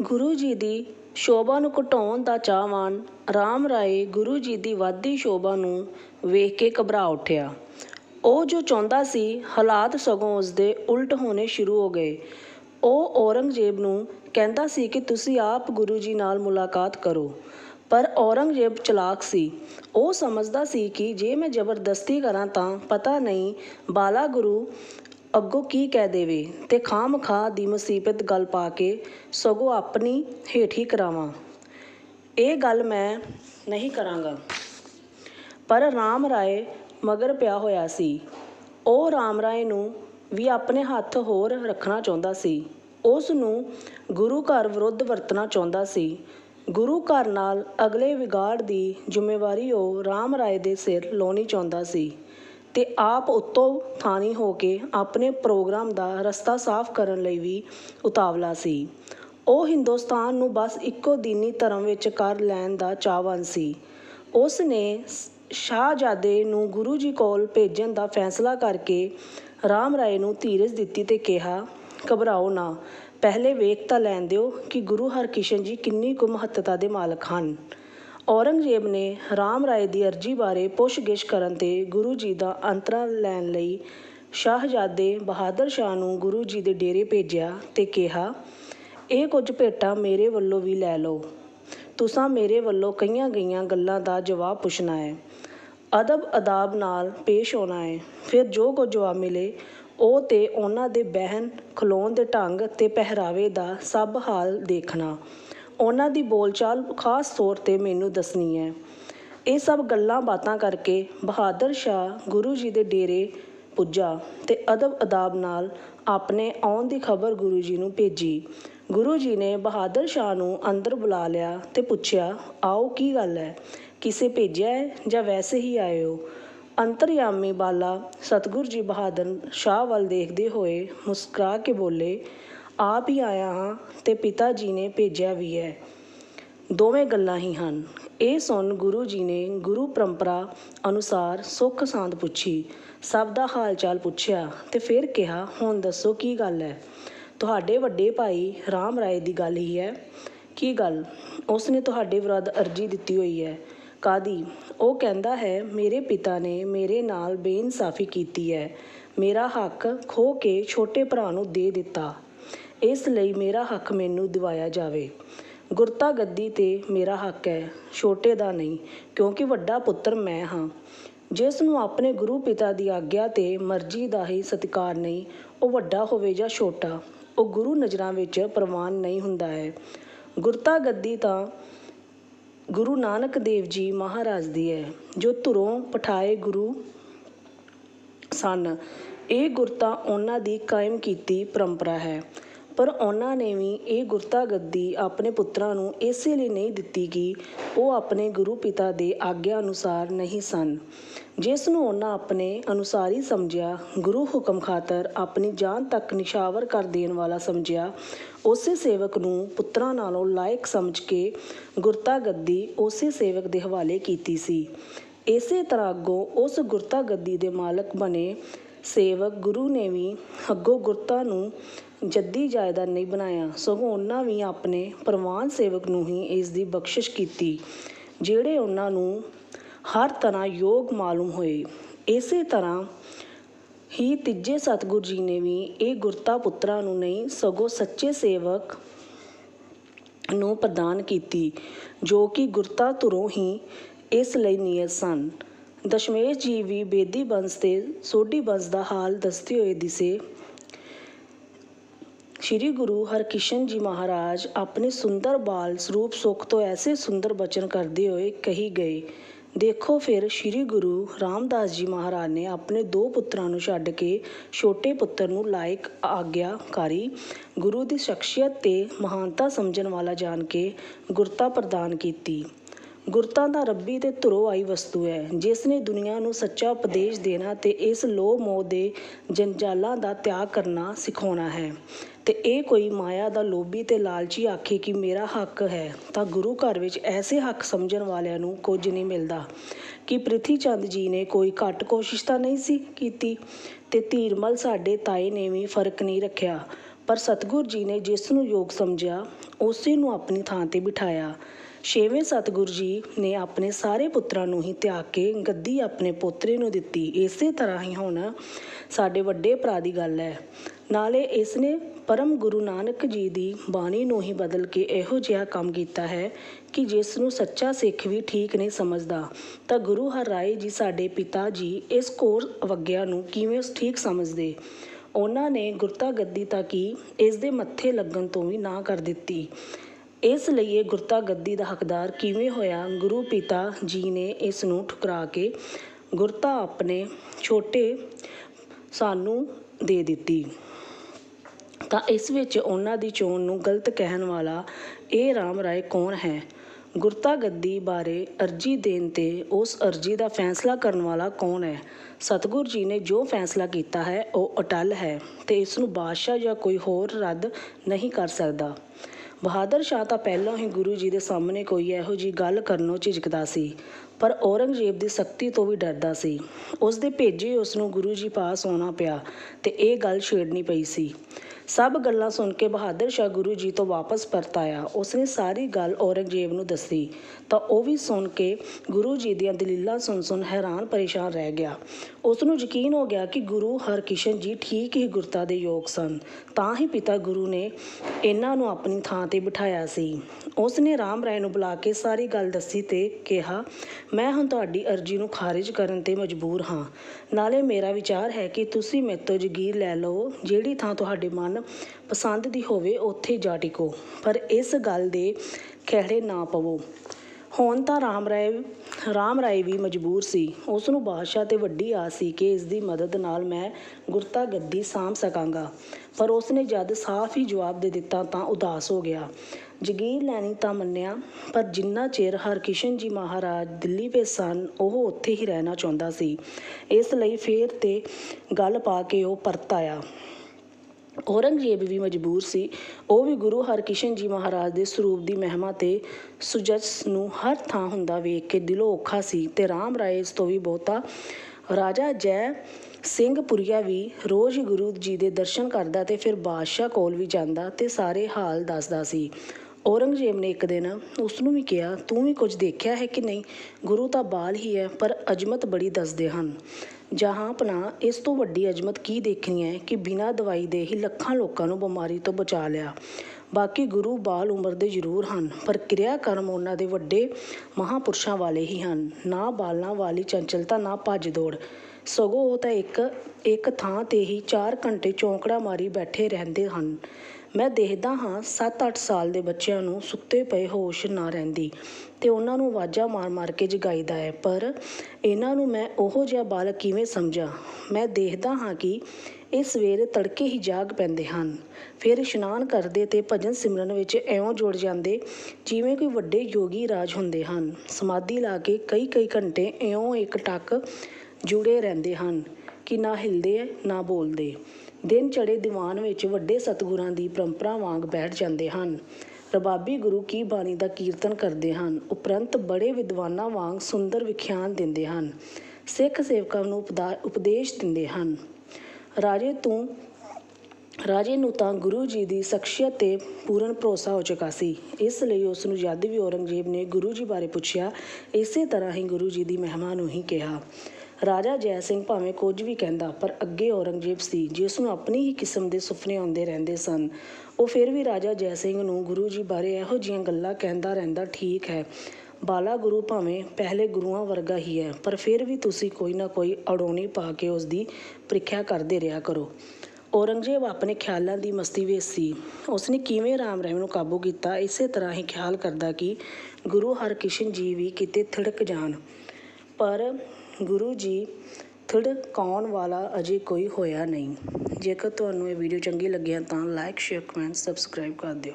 ਗੁਰੂ ਜੀ ਦੀ ਸ਼ੋਭਾ ਨੂੰ ਘਟਾਉਣ ਦਾ ਚਾਹਵਾਨ ਰਾਮ ਰਾਏ ਗੁਰੂ ਜੀ ਦੀ ਵੱਧਦੀ ਸ਼ੋਭਾ ਨੂੰ ਵੇਖ ਕੇ ਘਬਰਾ ਉੱਠਿਆ। ਉਹ ਜੋ ਚਾਹੁੰਦਾ ਸੀ, ਹਾਲਾਤ ਸਗੋਂ ਉਸਦੇ ਉਲਟ ਹੋਣੇ ਸ਼ੁਰੂ ਹੋ ਗਏ। ਉਹ ਔਰੰਗਜ਼ੇਬ ਨੂੰ ਕਹਿੰਦਾ ਸੀ ਕਿ ਤੁਸੀਂ ਆਪ ਗੁਰੂ ਜੀ ਨਾਲ ਮੁਲਾਕਾਤ ਕਰੋ। ਪਰ ਔਰੰਗਜ਼ੇਬ ਚਲਾਕ ਸੀ। ਉਹ ਸਮਝਦਾ ਸੀ ਕਿ ਜੇ ਮੈਂ ਜ਼ਬਰਦਸਤੀ ਕਰਾਂ ਤਾਂ ਪਤਾ ਨਹੀਂ ਬਾਲਾ ਗੁਰੂ ਅੱਗੋਂ ਕੀ ਕਹਿ ਦੇਵੇ ਤੇ ਖਾਮ-ਖਾ ਦੀ ਮੁਸੀਬਤ ਗੱਲ ਪਾ ਕੇ ਸਗੋਂ ਆਪਣੀ ਹੇਠੀ ਕਰਾਵਾਂ। ਇਹ ਗੱਲ ਮੈਂ ਨਹੀਂ ਕਰਾਂਗਾ। ਪਰ ਰਾਮ ਰਾਏ ਮਗਰ ਪਿਆ ਹੋਇਆ ਸੀ। ਉਹ ਰਾਮ ਰਾਏ ਨੂੰ ਵੀ ਆਪਣੇ ਹੱਥ ਹੋਰ ਰੱਖਣਾ ਚਾਹੁੰਦਾ ਸੀ। ਉਸ ਨੂੰ ਗੁਰੂ ਘਰ ਵਿਰੁੱਧ ਵਰਤਣਾ ਚਾਹੁੰਦਾ ਸੀ। ਗੁਰੂ ਘਰ ਨਾਲ ਅਗਲੇ ਵਿਗਾੜ ਦੀ ਜ਼ਿੰਮੇਵਾਰੀ ਉਹ ਰਾਮ ਰਾਏ ਦੇ ਸਿਰ ਲਾਉਣੀ ਚਾਹੁੰਦਾ ਸੀ। ਅਤੇ ਆਪ ਉੱਤੋਂ ਥਾਣੀ ਹੋ ਕੇ ਆਪਣੇ ਪ੍ਰੋਗਰਾਮ ਦਾ ਰਸਤਾ ਸਾਫ਼ ਕਰਨ ਲਈ ਵੀ ਉਤਾਵਲਾ ਸੀ। ਉਹ ਹਿੰਦੁਸਤਾਨ ਨੂੰ ਬਸ ਇੱਕੋ ਦੀਨੀ ਧਰਮ ਵਿੱਚ ਕਰ ਲੈਣ ਦਾ ਚਾਹਵਾਨ ਸੀ। ਉਸ ਨੇ ਸ਼ਾਹਜ਼ਾਦੇ ਨੂੰ ਗੁਰੂ ਜੀ ਕੋਲ ਭੇਜਣ ਦਾ ਫੈਸਲਾ ਕਰਕੇ ਰਾਮ ਰਾਏ ਨੂੰ ਧੀਰਜ ਦਿੱਤੀ ਤੇ ਕਿਹਾ, ਘਬਰਾਓ ਨਾ। ਪਹਿਲੇ ਵੇਖ ਤਾਂ ਲੈਣ ਦਿਓ ਕਿ ਗੁਰੂ ਹਰਕ੍ਰਿਸ਼ਨ ਜੀ ਕਿੰਨੀ ਕੁ ਮਹੱਤਤਾ ਦੇ ਮਾਲਕ ਹਨ। ਔਰੰਗਜ਼ੇਬ ਨੇ ਰਾਮ ਰਾਏ ਦੀ ਅਰਜ਼ੀ ਬਾਰੇ ਪੁੱਛਗਿੱਛ ਕਰਨ ਤੇ ਗੁਰੂ ਜੀ ਦਾ ਅੰਤਰਾ ਲੈਣ ਲਈ ਸ਼ਾਹਜ਼ਾਦੇ ਬਹਾਦਰ ਸ਼ਾਹ ਨੂੰ ਗੁਰੂ ਜੀ ਦੇ ਡੇਰੇ ਭੇਜਿਆ ਤੇ ਕਿਹਾ, ਇਹ ਕੁਝ ਭੇਟਾਂ ਮੇਰੇ ਵੱਲੋਂ ਵੀ ਲੈ ਲਓ। ਤੁਸਾਂ ਮੇਰੇ ਵੱਲੋਂ ਕਹੀਆਂ ਗਈਆਂ ਗੱਲਾਂ ਦਾ ਜਵਾਬ ਪੁੱਛਣਾ ਹੈ। ਅਦਬ ਅਦਾਬ ਨਾਲ ਪੇਸ਼ ਹੋਣਾ ਹੈ। ਫਿਰ ਜੋ ਕੁਝ ਜਵਾਬ ਮਿਲੇ, ਉਹ ਤੇ ਉਹਨਾਂ ਦੇ ਬਹਿਣ, ਖਲੋਣ ਦੇ ਢੰਗ ਤੇ ਪਹਿਰਾਵੇ ਦਾ ਸਭ ਹਾਲ ਦੇਖਣਾ। ਉਹਨਾਂ ਦੀ ਬੋਲਚਾਲ ਖਾਸ ਤੌਰ ਤੇ ਮੈਨੂੰ ਦੱਸਣੀ ਹੈ। ਇਹ ਸਭ ਗੱਲਾਂ ਬਾਤਾਂ ਕਰਕੇ ਬਹਾਦਰ ਸ਼ਾਹ ਗੁਰੂ ਜੀ ਦੇ ਡੇਰੇ ਪੁੱਜਾ ਅਤੇ ਅਦਬ ਅਦਾਬ ਨਾਲ ਆਪਣੇ ਆਉਣ ਦੀ ਖਬਰ ਗੁਰੂ ਜੀ ਨੂੰ ਭੇਜੀ। ਗੁਰੂ ਜੀ ਨੇ ਬਹਾਦਰ ਸ਼ਾਹ ਨੂੰ ਅੰਦਰ ਬੁਲਾ ਲਿਆ ਅਤੇ ਪੁੱਛਿਆ, ਆਓ, ਕੀ ਗੱਲ ਹੈ? ਕਿਸੇ ਭੇਜਿਆ ਹੈ ਜਾਂ ਵੈਸੇ ਹੀ ਆਏ ਹੋ? ਅੰਤਰਯਾਮੀ ਬਾਲਾ ਸਤਗੁਰ ਜੀ ਬਹਾਦਰ ਸ਼ਾਹ ਵੱਲ ਦੇਖਦੇ ਹੋਏ ਮੁਸਕਰਾ ਕੇ ਬੋਲੇ ਆਪ ਹੀ ਆਇਆ ਹਾਂ ਅਤੇ ਪਿਤਾ ਜੀ ਨੇ ਭੇਜਿਆ ਵੀ ਹੈ। ਦੋਵੇਂ ਗੱਲਾਂ ਹੀ ਹਨ। ਇਹ ਸੁਣ ਗੁਰੂ ਜੀ ਨੇ ਗੁਰੂ ਪਰੰਪਰਾ ਅਨੁਸਾਰ ਸੁੱਖ ਸਾਂਦ ਪੁੱਛੀ। ਸਭ ਦਾ ਹਾਲ ਚਾਲ ਪੁੱਛਿਆ ਅਤੇ ਫਿਰ ਕਿਹਾ, ਹੁਣ ਦੱਸੋ ਕੀ ਗੱਲ ਹੈ? ਤੁਹਾਡੇ ਵੱਡੇ ਭਾਈ ਰਾਮ ਰਾਏ ਦੀ ਗੱਲ ਹੀ ਹੈ। ਕੀ ਗੱਲ? ਉਸ ਨੇ ਤੁਹਾਡੇ ਵਿਰੁੱਧ ਅਰਜ਼ੀ ਦਿੱਤੀ ਹੋਈ ਹੈ। ਕਾਦੀ? ਉਹ ਕਹਿੰਦਾ ਹੈ, ਮੇਰੇ ਪਿਤਾ ਨੇ ਮੇਰੇ ਨਾਲ ਬੇਇਨਸਾਫੀ ਕੀਤੀ ਹੈ। ਮੇਰਾ ਹੱਕ ਖੋ ਕੇ ਛੋਟੇ ਭਰਾ ਨੂੰ ਦੇ ਦਿੱਤਾ। ਇਸ ਲਈ ਮੇਰਾ ਹੱਕ ਮੈਨੂੰ ਦਿਵਾਇਆ ਜਾਵੇ। ਗੁਰਤਾ ਗੱਦੀ ਤੇ ਮੇਰਾ ਹੱਕ ਹੈ, ਛੋਟੇ ਦਾ ਨਹੀਂ, ਕਿਉਂਕਿ ਵੱਡਾ ਪੁੱਤਰ ਮੈਂ ਹਾਂ। ਜਿਸ ਨੂੰ ਆਪਣੇ ਗੁਰੂ ਪਿਤਾ ਦੀ ਆਗਿਆ ਤੇ ਮਰਜ਼ੀ ਦਾ ਹੀ ਸਤਿਕਾਰ ਨਹੀਂ, ਉਹ ਵੱਡਾ ਹੋਵੇ ਜਾਂ ਛੋਟਾ, ਉਹ ਗੁਰੂ ਨਜ਼ਰਾਂ ਵਿੱਚ ਪ੍ਰਵਾਨ ਨਹੀਂ ਹੁੰਦਾ ਹੈ। ਗੁਰਤਾ ਗੱਦੀ ਤਾਂ ਗੁਰੂ ਨਾਨਕ ਦੇਵ ਜੀ ਮਹਾਰਾਜ ਦੀ ਹੈ, ਜੋ ਧੁਰੋਂ ਪਠਾਏ ਗੁਰੂ ਸਨ। ਇਹ ਗੁਰਤਾ ਉਹਨਾਂ ਦੀ ਕਾਇਮ ਕੀਤੀ ਪਰੰਪਰਾ ਹੈ। ਪਰ ਉਹਨਾਂ ਨੇ ਵੀ ਇਹ ਗੁਰਤਾ ਗੱਦੀ ਆਪਣੇ ਪੁੱਤਰਾਂ ਨੂੰ ਇਸੇ ਲਈ ਨਹੀਂ ਦਿੱਤੀ ਕਿ ਉਹ ਆਪਣੇ ਗੁਰੂ ਪਿਤਾ ਦੇ ਆਗਿਆ ਅਨੁਸਾਰ ਨਹੀਂ ਸਨ। ਜਿਸ ਨੂੰ ਉਹਨਾਂ ਆਪਣੇ ਅਨੁਸਾਰੀ ਸਮਝਿਆ, ਗੁਰੂ ਹੁਕਮ ਖਾਤਰ ਆਪਣੀ ਜਾਨ ਤੱਕ ਨਿਸ਼ਾਵਰ ਕਰ ਦੇਣ ਵਾਲਾ ਸਮਝਿਆ, ਉਸੇ ਸੇਵਕ ਨੂੰ ਪੁੱਤਰਾਂ ਨਾਲੋਂ ਲਾਇਕ ਸਮਝ ਕੇ ਗੁਰਤਾ ਗੱਦੀ ਉਸੇ ਸੇਵਕ ਦੇ ਹਵਾਲੇ ਕੀਤੀ ਸੀ। ਇਸੇ ਤਰ੍ਹਾਂ ਅੱਗੋਂ ਉਸ ਗੁਰਤਾ ਗੱਦੀ ਦੇ ਮਾਲਕ ਬਣੇ ਸੇਵਕ ਗੁਰੂ ਨੇ ਵੀ ਅੱਗੋਂ ਗੁਰਤਾ ਨੂੰ ਜੱਦੀ ਜਾਇਦਾਦ ਨਹੀਂ ਬਣਾਇਆ, ਸਗੋਂ ਉਹਨਾਂ ਵੀ ਆਪਣੇ ਪ੍ਰਵਾਨ ਸੇਵਕ ਨੂੰ ਹੀ ਇਸ ਦੀ ਬਖਸ਼ਿਸ਼ ਕੀਤੀ, ਜਿਹੜੇ ਉਹਨਾਂ ਨੂੰ ਹਰ ਤਰ੍ਹਾਂ ਯੋਗ ਮਾਲੂਮ ਹੋਏ। ਇਸੇ ਤਰ੍ਹਾਂ ਹੀ ਤੀਜੇ ਸਤਿਗੁਰ ਜੀ ਨੇ ਵੀ ਇਹ ਗੁਰਤਾ ਪੁੱਤਰਾਂ ਨੂੰ ਨਹੀਂ, ਸਗੋਂ ਸੱਚੇ ਸੇਵਕ ਨੂੰ ਪ੍ਰਦਾਨ ਕੀਤੀ, ਜੋ ਕਿ ਗੁਰਤਾ ਧੁਰੋਂ ਹੀ ਇਸ ਲਈ ਨਿਯਤ ਸਨ। ਦਸ਼ਮੇਸ਼ ਜੀ ਵੀ ਬੇਦੀ ਬੰਸ ਤੇ ਸੋਢੀ ਬੰਸ ਦਾ ਹਾਲ ਦੱਸਦੇ ਹੋਏ ਦਿਸੇ ਸ਼੍ਰੀ ਗੁਰੂ ਹਰਕ੍ਰਿਸ਼ਨ ਜੀ ਮਹਾਰਾਜ ਆਪਣੇ ਸੁੰਦਰ ਬਾਲ ਸਰੂਪ ਸੁਖ ਤੋਂ ਐਸੇ ਸੁੰਦਰ ਬਚਨ ਕਰਦੇ ਹੋਏ ਕਹੀ ਗਏ, ਦੇਖੋ ਫਿਰ ਸ਼੍ਰੀ ਗੁਰੂ ਰਾਮਦਾਸ ਜੀ ਮਹਾਰਾਜ ਨੇ ਆਪਣੇ ਦੋ ਪੁੱਤਰਾਂ ਨੂੰ ਛੱਡ ਕੇ ਛੋਟੇ ਪੁੱਤਰ ਨੂੰ ਲਾਇਕ ਆਗਿਆਕਾਰੀ, ਗੁਰੂ ਦੀ ਸ਼ਖਸੀਅਤ ਤੇ ਮਹਾਨਤਾ ਸਮਝਣ ਵਾਲਾ ਜਾਣ ਕੇ ਗੁਰਤਾ ਪ੍ਰਦਾਨ ਕੀਤੀ। ਗੁਰਤਾ ਦਾ ਰੱਬੀ ਤੇ ਧੁਰੋਂ ਆਈ ਵਸਤੂ ਹੈ, ਜਿਸ ਨੇ ਦੁਨੀਆ ਨੂੰ ਸੱਚਾ ਉਪਦੇਸ਼ ਦੇਣਾ ਤੇ ਇਸ ਲੋਹ ਮੋਹ ਦੇ ਜੰਜਾਲਾਂ ਦਾ ਤਿਆਗ ਕਰਨਾ ਸਿਖਾਉਣਾ ਹੈ। ਤੇ ਇਹ ਕੋਈ ਮਾਇਆ ਦਾ ਲੋਭੀ ਤੇ ਲਾਲਚੀ ਆਖੇ ਕਿ ਮੇਰਾ ਹੱਕ ਹੈ, ਤਾਂ ਗੁਰੂ ਘਰ ਵਿੱਚ ਐਸੇ ਹੱਕ ਸਮਝਣ ਵਾਲਿਆਂ ਨੂੰ ਕੁਝ ਨਹੀਂ ਮਿਲਦਾ ਕਿ ਪ੍ਰਿਥੀ ਚੰਦ ਜੀ ਨੇ ਕੋਈ ਘੱਟ ਕੋਸ਼ਿਸ਼ ਤਾਂ ਨਹੀਂ ਸੀ ਕੀਤੀ ਤੇ ਧੀਰਮਲ ਸਾਡੇ ਤਾਏ ਨੇ ਵੀ ਫ਼ਰਕ ਨਹੀਂ ਰੱਖਿਆ। ਪਰ ਸਤਿਗੁਰ ਜੀ ਨੇ ਜਿਸ ਨੂੰ ਯੋਗ ਸਮਝਿਆ, ਉਸੇ ਨੂੰ ਆਪਣੀ ਥਾਂ ਤੇ ਬਿਠਾਇਆ। ਛੇਵੇਂ ਸਤਿਗੁਰੂ ਜੀ ਨੇ ਆਪਣੇ ਸਾਰੇ ਪੁੱਤਰਾਂ ਨੂੰ ਹੀ ਤਿਆਗ ਕੇ ਗੱਦੀ ਆਪਣੇ ਪੋਤਰੇ ਨੂੰ ਦਿੱਤੀ। ਇਸੇ ਤਰ੍ਹਾਂ ਹੀ ਹੁਣ ਸਾਡੇ ਵੱਡੇ ਭਰਾ ਦੀ ਗੱਲ ਹੈ। ਨਾਲੇ ਇਸ ਨੇ ਪਰਮ ਗੁਰੂ ਨਾਨਕ ਜੀ ਦੀ ਬਾਣੀ ਨੂੰ ਹੀ ਬਦਲ ਕੇ ਇਹੋ ਜਿਹਾ ਕੰਮ ਕੀਤਾ ਹੈ ਕਿ ਜਿਸ ਨੂੰ ਸੱਚਾ ਸਿੱਖ ਵੀ ਠੀਕ ਨਹੀਂ ਸਮਝਦਾ। ਤਾਂ ਗੁਰੂ ਹਰਿ ਜੀ ਸਾਡੇ ਪਿਤਾ ਜੀ ਇਸ ਕੋਰ ਅਵਗਿਆ ਨੂੰ ਕਿਵੇਂ ਠੀਕ ਸਮਝਦੇ? ਉਹਨਾਂ ਨੇ ਗੁਰਤਾ ਗੱਦੀ ਤਾਂ ਕੀ ਇਸ ਦੇ ਮੱਥੇ ਲੱਗਣ ਤੋਂ ਵੀ ਨਾ ਕਰ ਦਿੱਤੀ। ਇਸ ਲਈ ਇਹ ਗੁਰਤਾ ਗੱਦੀ ਦਾ ਹੱਕਦਾਰ ਕਿਵੇਂ ਹੋਇਆ? ਗੁਰੂ ਪਿਤਾ ਜੀ ਨੇ ਇਸ ਨੂੰ ਠੁਕਰਾ ਕੇ ਗੁਰਤਾ ਆਪਣੇ ਛੋਟੇ ਸਾਨੂੰ ਦੇ ਦਿੱਤੀ। ਤਾਂ ਇਸ ਵਿੱਚ ਉਹਨਾਂ ਦੀ ਚੋਣ ਨੂੰ ਗਲਤ ਕਹਿਣ ਵਾਲਾ ਇਹ ਰਾਮ ਰਾਏ ਕੌਣ ਹੈ? ਗੁਰਤਾ ਗੱਦੀ ਬਾਰੇ ਅਰਜੀ ਦੇਣ ਤੇ ਉਸ ਅਰਜੀ ਦਾ ਫੈਸਲਾ ਕਰਨ ਵਾਲਾ ਕੌਣ ਹੈ? ਸਤਿਗੁਰੂ ਜੀ ਨੇ ਜੋ ਫੈਸਲਾ ਕੀਤਾ ਹੈ, ਉਹ ਅਟਲ ਹੈ ਤੇ ਇਸ ਨੂੰ ਬਾਦਸ਼ਾਹ ਜਾਂ ਕੋਈ ਹੋਰ ਰੱਦ ਨਹੀਂ ਕਰ ਸਕਦਾ। ਬਹਾਦਰ ਸ਼ਾਹ ਤਾਂ ਪਹਿਲਾਂ ਹੀ ਗੁਰੂ ਜੀ ਦੇ ਸਾਹਮਣੇ ਕੋਈ ਇਹੋ ਜੀ ਗੱਲ ਕਰਨੋਂ ਝਿਜਕਦਾ ਸੀ, ਪਰ ਔਰੰਗਜ਼ੇਬ ਦੀ ਸਖਤੀ ਤੋਂ ਵੀ ਡਰਦਾ ਸੀ। ਉਸ ਦੇ ਭੇਜੇ ਉਸ ਨੂੰ ਗੁਰੂ ਜੀ ਪਾਸ ਆਉਣਾ ਪਿਆ ਤੇ ਇਹ ਗੱਲ ਛੇੜਨੀ ਪਈ ਸੀ। ਸਭ ਗੱਲਾਂ ਸੁਣ ਕੇ ਬਹਾਦਰ ਸ਼ਾਹ ਗੁਰੂ ਜੀ ਤੋਂ ਵਾਪਸ ਪਰਤ ਆਇਆ ਉਸਨੇ ਸਾਰੀ ਗੱਲ ਔਰੰਗਜ਼ੇਬ ਨੂੰ ਦੱਸੀ। ਤਾਂ ਉਹ ਵੀ ਸੁਣ ਕੇ ਗੁਰੂ ਜੀ ਦੀਆਂ ਦਲੀਲਾਂ ਸੁਣ ਸੁਣ ਹੈਰਾਨ ਪਰੇਸ਼ਾਨ ਰਹਿ ਗਿਆ। ਉਸ ਨੂੰ ਯਕੀਨ ਹੋ ਗਿਆ ਕਿ ਗੁਰੂ ਹਰਕਿਸ਼ਨ ਜੀ ਠੀਕ ਹੀ ਗੁਰਤਾ ਦੇ ਯੋਗ ਸਨ। ਤਾਂ ਹੀ ਪਿਤਾ ਗੁਰੂ ਨੇ ਇਹਨਾਂ ਨੂੰ ਆਪਣੀ ਥਾਂ ਤੇ ਬਿਠਾਇਆ ਸੀ। ਉਸ ਨੇ ਰਾਮ ਰਾਏ ਨੂੰ ਬੁਲਾ ਕੇ ਸਾਰੀ ਗੱਲ ਦੱਸੀ ਤੇ ਕਿਹਾ, ਮੈਂ ਹੁਣ ਤੁਹਾਡੀ ਅਰਜ਼ੀ ਨੂੰ ਖਾਰਿਜ ਕਰਨ ਤੇ ਮਜਬੂਰ ਹਾਂ। ਨਾਲੇ ਮੇਰਾ ਵਿਚਾਰ ਹੈ ਕਿ ਤੁਸੀਂ ਮੇਰੇ ਤੋਂ ਜਗੀਰ ਲੈ ਲਓ, ਜਿਹੜੀ ਥਾਂ ਤੁਹਾਡੇ ਮਨ ਪਸੰਦ ਦੀ ਹੋਵੇ, ਉੱਥੇ ਜਾ ਟਿਕੋ। ਪਰ ਇਸ ਗੱਲ ਦੇ ਖਹਿੜੇ ਨਾ ਪਵੋ। ਹੁਣ ਤਾਂ ਰਾਮ ਰਾਏ ਰਾਮ ਰਾਏ ਵੀ ਮਜਬੂਰ ਸੀ। ਉਸ ਨੂੰ ਬਾਦਸ਼ਾਹ ਤੇ ਵੱਡੀ ਆਸ ਸੀ ਕਿ ਇਸ ਦੀ ਮਦਦ ਨਾਲ ਮੈਂ ਗੁਰਤਾ ਗੱਦੀ ਸਾਂਭ ਸਕਾਂਗਾ। ਪਰ ਉਸ ਨੇ ਜਦ ਸਾਫ਼ ਹੀ ਜਵਾਬ ਦੇ ਦਿੱਤਾ ਤਾਂ ਉਦਾਸ ਹੋ ਗਿਆ। ਜਗੀਰ ਲੈਣੀ ਤਾਂ ਮੰਨਿਆ, ਪਰ ਜਿੰਨਾ ਚਿਰ ਹਰਕਿਸ਼ਨ ਜੀ ਮਹਾਰਾਜ ਦਿੱਲੀ ਵਿੱਚ ਸਨ, ਉਹ ਉੱਥੇ ਹੀ ਰਹਿਣਾ ਚਾਹੁੰਦਾ ਸੀ। ਇਸ ਲਈ ਫੇਰ ਤੇ ਗੱਲ ਪਾ ਕੇ ਉਹ ਪਰਤ ਆਇਆ। ਔਰੰਗਜ਼ੇਬ ਵੀ ਮਜਬੂਰ ਸੀ। ਉਹ ਵੀ ਗੁਰੂ ਹਰਕ੍ਰਿਸ਼ਨ ਜੀ ਮਹਾਰਾਜ ਦੇ ਸਰੂਪ ਦੀ ਮਹਿਮਾ ਤੇ ਸੁਜਸ ਨੂੰ ਹਰ ਥਾਂ ਹੁੰਦਾ ਵੇਖ ਕੇ ਦਿਲੋਂ ਔਖਾ ਸੀ ਤੇ ਰਾਮ ਰਾਏ ਇਸ ਤੋਂ ਵੀ ਬਹੁਤਾ ਰਾਜਾ ਜੈ ਸਿੰਘ ਪੁਰੀਆ ਵੀ ਰੋਜ਼ ਗੁਰੂ ਜੀ ਦੇ ਦਰਸ਼ਨ ਕਰਦਾ ਤੇ ਫਿਰ ਬਾਦਸ਼ਾਹ ਕੋਲ ਵੀ ਜਾਂਦਾ ਤੇ ਸਾਰੇ ਹਾਲ ਦੱਸਦਾ ਸੀ। ਔਰੰਗਜ਼ੇਬ ਨੇ ਇੱਕ ਦਿਨ ਉਸ ਨੂੰ ਵੀ ਕਿਹਾ, ਤੂੰ ਵੀ ਕੁਝ ਦੇਖਿਆ ਹੈ ਕਿ ਨਹੀਂ? ਗੁਰੂ ਤਾਂ ਬਾਲ ਹੀ ਹੈ, ਪਰ ਅਜਮਤ ਬੜੀ ਦੱਸਦੇ ਹਨ। ਜਹਾਂ ਪਨਾ ਇਸ ਤੋਂ ਵੱਡੀ ਅਜਮਤ ਕੀ ਦੇਖਣੀ ਹੈ ਕਿ ਬਿਨਾਂ ਦਵਾਈ ਦੇ ਹੀ ਲੱਖਾਂ ਲੋਕਾਂ ਨੂੰ ਬਿਮਾਰੀ ਤੋਂ ਬਚਾ ਲਿਆ। ਬਾਕੀ ਗੁਰੂ ਬਾਲ ਉਮਰ ਦੇ ਜ਼ਰੂਰ ਹਨ, ਪਰ ਕਿਰਿਆ ਕਰਮ ਉਹਨਾਂ ਦੇ ਵੱਡੇ ਮਹਾਪੁਰਸ਼ਾਂ ਵਾਲੇ ਹੀ ਹਨ। ਨਾ ਬਾਲਾਂ ਵਾਲੀ ਚੰਚਲਤਾ, ਨਾ ਭੱਜ ਦੌੜ। ਸਗੋਂ ਉਹ ਤਾਂ ਇੱਕ ਇੱਕ ਥਾਂ ਤੇ ਹੀ 4 ਘੰਟੇ ਚੌਂਕੜਾ ਮਾਰੀ ਬੈਠੇ ਰਹਿੰਦੇ ਹਨ। ਮੈਂ ਦੇਖਦਾ ਹਾਂ 7-8 ਸਾਲ ਦੇ ਬੱਚਿਆਂ ਨੂੰ ਸੁੱਤੇ ਪਏ ਹੋਸ਼ ਨਾ ਰਹਿੰਦੀ ਅਤੇ ਉਹਨਾਂ ਨੂੰ ਆਵਾਜ਼ਾਂ ਮਾਰ-ਮਾਰ ਕੇ ਜਗਾਈਦਾ ਹੈ। ਪਰ ਇਹਨਾਂ ਨੂੰ ਮੈਂ ਉਹੋ ਜਿਹਾ ਬਾਲਕ ਕਿਵੇਂ ਸਮਝਾਂ? ਮੈਂ ਦੇਖਦਾ ਹਾਂ ਕਿ ਇਹ ਸਵੇਰੇ ਤੜਕੇ ਹੀ ਜਾਗ ਪੈਂਦੇ ਹਨ। ਫਿਰ ਇਸ਼ਨਾਨ ਕਰਦੇ ਤੇ ਭਜਨ ਸਿਮਰਨ ਵਿੱਚ ਐਉਂ ਜੁੜ ਜਾਂਦੇ ਜਿਵੇਂ ਕੋਈ ਵੱਡੇ ਯੋਗੀ ਰਾਜ ਹੁੰਦੇ ਹਨ। ਸਮਾਧੀ ਲਾ ਕੇ ਕਈ-ਕਈ ਘੰਟੇ ਐਉਂ ਇੱਕ ਟੱਕ ਜੁੜੇ ਰਹਿੰਦੇ ਹਨ ਕਿ ਨਾ ਹਿਲਦੇ, ਨਾ ਬੋਲਦੇ। ਦਿਨ ਚੜੇ ਦੀਵਾਨ ਵਿੱਚ ਵੱਡੇ ਸਤਿਗੁਰਾਂ ਦੀ ਪਰੰਪਰਾ ਵਾਂਗ ਬੈਠ ਜਾਂਦੇ ਹਨ। ਰਬਾਬੀ ਗੁਰੂ ਕੀ ਬਾਣੀ ਦਾ ਕੀਰਤਨ ਕਰਦੇ ਹਨ। ਉਪਰੰਤ ਬੜੇ ਵਿਦਵਾਨਾਂ ਵਾਂਗ ਸੁੰਦਰ ਵਿਖਿਆਨ ਦਿੰਦੇ ਹਨ। ਸਿੱਖ ਸੇਵਕਾਂ ਨੂੰ ਉਪਦਾ- ਉਪਦੇਸ਼ ਦਿੰਦੇ ਹਨ। ਰਾਜੇ ਤੋਂ, ਰਾਜੇ ਨੂੰ ਤਾਂ ਗੁਰੂ ਜੀ ਦੀ ਸ਼ਖਸੀਅਤ ਤੇ ਪੂਰਨ ਭਰੋਸਾ ਹੋ ਚੁੱਕਾ ਸੀ। ਇਸ ਲਈ ਉਸ ਨੂੰ ਜਦ ਵੀ ਔਰੰਗਜ਼ੇਬ ਨੇ ਗੁਰੂ ਜੀ ਬਾਰੇ ਪੁੱਛਿਆ। ਇਸੇ ਤਰ੍ਹਾਂ ਹੀ ਗੁਰੂ ਜੀ ਦੀ ਮਹਿਮਾ ਨੂੰ ਹੀ ਕਿਹਾ। ਰਾਜਾ ਜੈ ਸਿੰਘ ਭਾਵੇਂ ਕੁਝ ਵੀ ਕਹਿੰਦਾ, ਪਰ ਅੱਗੇ ਔਰੰਗਜ਼ੇਬ ਸੀ, ਜਿਸ ਨੂੰ ਆਪਣੀ ਹੀ ਕਿਸਮ ਦੇ ਸੁਪਨੇ ਆਉਂਦੇ ਰਹਿੰਦੇ ਸਨ। ਉਹ ਫਿਰ ਵੀ ਰਾਜਾ ਜੈ ਸਿੰਘ ਨੂੰ ਗੁਰੂ ਜੀ ਬਾਰੇ ਇਹੋ ਜਿਹੀਆਂ ਗੱਲਾਂ ਕਹਿੰਦਾ ਰਹਿੰਦਾ ਠੀਕ ਹੈ। ਬਾਲਾ ਗੁਰੂ ਭਾਵੇਂ ਪਹਿਲੇ ਗੁਰੂਆਂ ਵਰਗਾ ਹੀ ਹੈ, ਪਰ ਫਿਰ ਵੀ ਤੁਸੀਂ ਕੋਈ ਨਾ ਕੋਈ ਅੜੋਣੀ ਪਾ ਕੇ ਉਸ ਦੀ ਪ੍ਰੀਖਿਆ ਕਰਦੇ ਰਿਹਾ ਕਰੋ। ਔਰੰਗਜ਼ੇਬ ਆਪਣੇ ਖਿਆਲਾਂ ਦੀ ਮਸਤੀ ਵਿੱਚ ਸੀ। ਉਸਨੇ ਕਿਵੇਂ ਰਾਮ ਰਹਿਮ ਨੂੰ ਕਾਬੂ ਕੀਤਾ, ਇਸੇ ਤਰ੍ਹਾਂ ਹੀ ਖਿਆਲ ਕਰਦਾ ਕਿ ਗੁਰੂ ਹਰਕ੍ਰਿਸ਼ਨ ਜੀ ਵੀ ਕਿਤੇ ਥਿੜਕ ਜਾਣ। ਪਰ ਗੁਰੂ ਜੀ ਥਿੜਕਾਉਣ ਵਾਲਾ ਅਜੇ ਕੋਈ ਹੋਇਆ ਨਹੀਂ। ਜੇਕਰ ਤੁਹਾਨੂੰ ਇਹ ਵੀਡੀਓ ਚੰਗੀ ਲੱਗਿਆ ਤਾਂ ਲਾਈਕ ਸ਼ੇਅਰ ਕਮੈਂਟ ਸਬਸਕ੍ਰਾਈਬ ਕਰ ਦਿਓ।